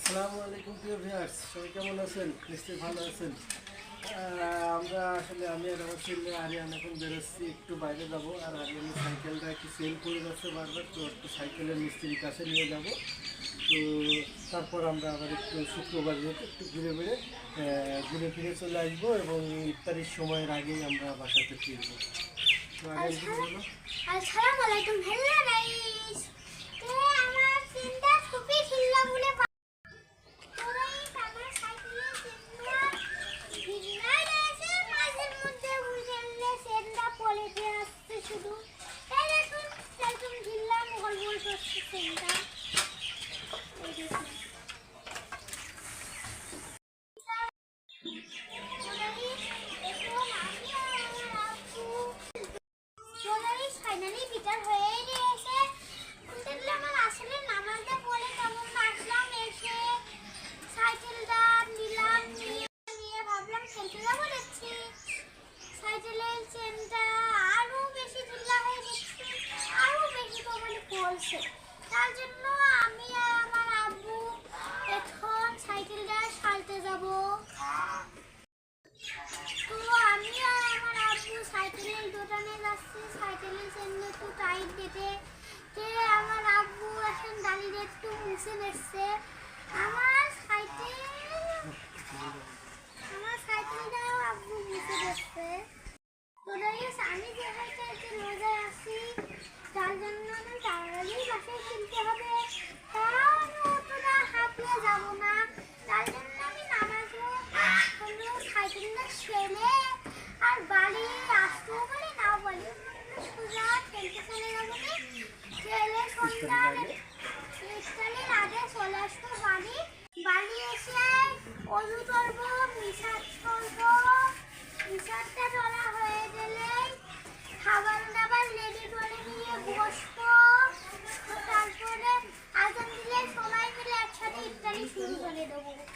আসসালামু আলাইকুম প্রিয় ভিউয়ার্স। সবাই কেমন আছেন? নিশ্চয়ই ভালো আছেন। আমরা আসলে আমি আর আমার ছেলে আরিয়ান এখন বেরোচ্ছি একটু বাইরে যাব। আর আরিয়ানের সাইকেলটা একটু সেল করে যাচ্ছে বারবার তো একটু সাইকেলের মিস্ত্রির কাছে নিয়ে যাব। তো তারপর আমরা আবার একটু শুক্রবার একটু ঘুরে আহ, ঘুরে ফিরে চলে আসব এবং ইফতারির সময়ের আগেই আমরা বাসাতে ফিরবো। আসসালামু আলাইকুম বিটার হয়ে গিয়েছে। তাহলে আমার আসলে নামাজটা পড়ে কেমন আসলাম, এসে সাইকেলটা নিলাম, নিয়ে ভাবলাম খেলতে যাব দেখছি সাইকেলের চেনটা আরও বেশি ঢিলা হয়ে যাচ্ছে, আরও বেশি তো পড়ছে। তার জন্য আমি আর আমার আব্বু এখন সাইকেলটা সারতে যাব তো আমি আর আমার আব্বু সাইকেলের দোকানে যাচ্ছি সাইকেলের জন্য একটু টাইট দিতে তে আমার আব্বু এখন দাঁড়িয়ে একটু মুছে নিচ্ছে। আমার সাইকেল আমার মুছে আমি যেহেতু একটু রোজায় আছি, তার জন্য আমি তাড়াতাড়ি বাসায় হবে। যাব না। আর ইফতারের আগে চলে আসব বাড়ি বাড়ি এসে অজু করব মিশাত করব মিশাতটা তোলা হয়ে গেলে খাবার দাবার রেডি করে নিয়ে বসবো তো তারপরে আজান দিলে সবাই মিলে একসাথে ইফতারি শুরু করে দেবো